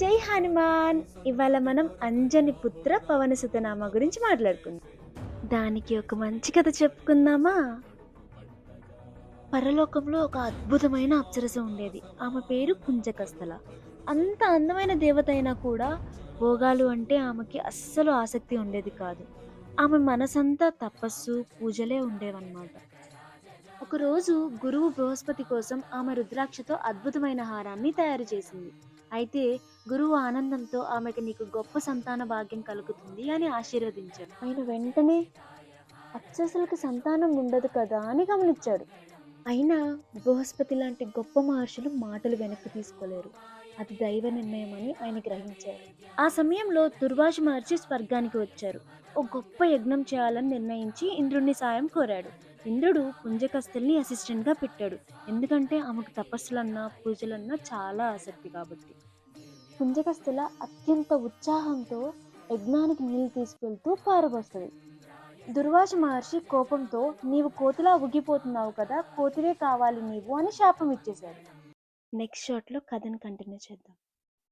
జై హనుమాన్. ఇవాళ మనం అంజని పుత్ర పవన సుతనామ గురించి మాట్లాడుకుందాం. దానికి ఒక మంచి కథ చెప్పుకుందామా? పరలోకంలో ఒక అద్భుతమైన అప్సరస ఉండేది. ఆమె పేరు కుంజకస్తల అంత అందమైన దేవత అయినా కూడా భోగాలు అంటే ఆమెకి అస్సలు ఆసక్తి ఉండేది కాదు. ఆమె మనసంతా తపస్సు పూజలే ఉండేవన్నమాట. ఒకరోజు గురువు బృహస్పతి కోసం ఆమె రుద్రాక్షతో అద్భుతమైన హారాన్ని తయారు చేసింది. అయితే గురువు ఆనందంతో ఆమెకు నీకు గొప్ప సంతాన భాగ్యం కలుగుతుంది అని ఆశీర్వదించాడు. ఆయన వెంటనే అప్సరసలకు సంతానం ఉండదు కదా అని గమనించాడు. అయినా బృహస్పతి లాంటి గొప్ప మహర్షులు మాటలు వెనక్కి తీసుకోలేరు. అది దైవ నిర్ణయం అని ఆయన గ్రహించారు. ఆ సమయంలో దుర్వాస మహర్షి స్వర్గానికి వచ్చారు. ఓ గొప్ప యజ్ఞం చేయాలని నిర్ణయించి ఇంద్రుడిని సాయం కోరాడు. ఇంద్రుడు పుంజకస్తల్ని అసిస్టెంట్గా పెట్టాడు. ఎందుకంటే ఆమెకు తపస్సులన్నా పూజలన్నా చాలా ఆసక్తి కాబట్టి. పుంజకస్తల అత్యంత ఉత్సాహంతో యజ్ఞానికి నీళ్ళు తీసుకెళ్తూ పారబోస్తుంది. దుర్వాస మహర్షి కోపంతో నీవు కోతిలా ఉగిపోతున్నావు కదా కోతివే కావాలి నీవు అని శాపం ఇచ్చేశాడు. నెక్స్ట్ షాట్లో కథను కంటిన్యూ చేద్దాం.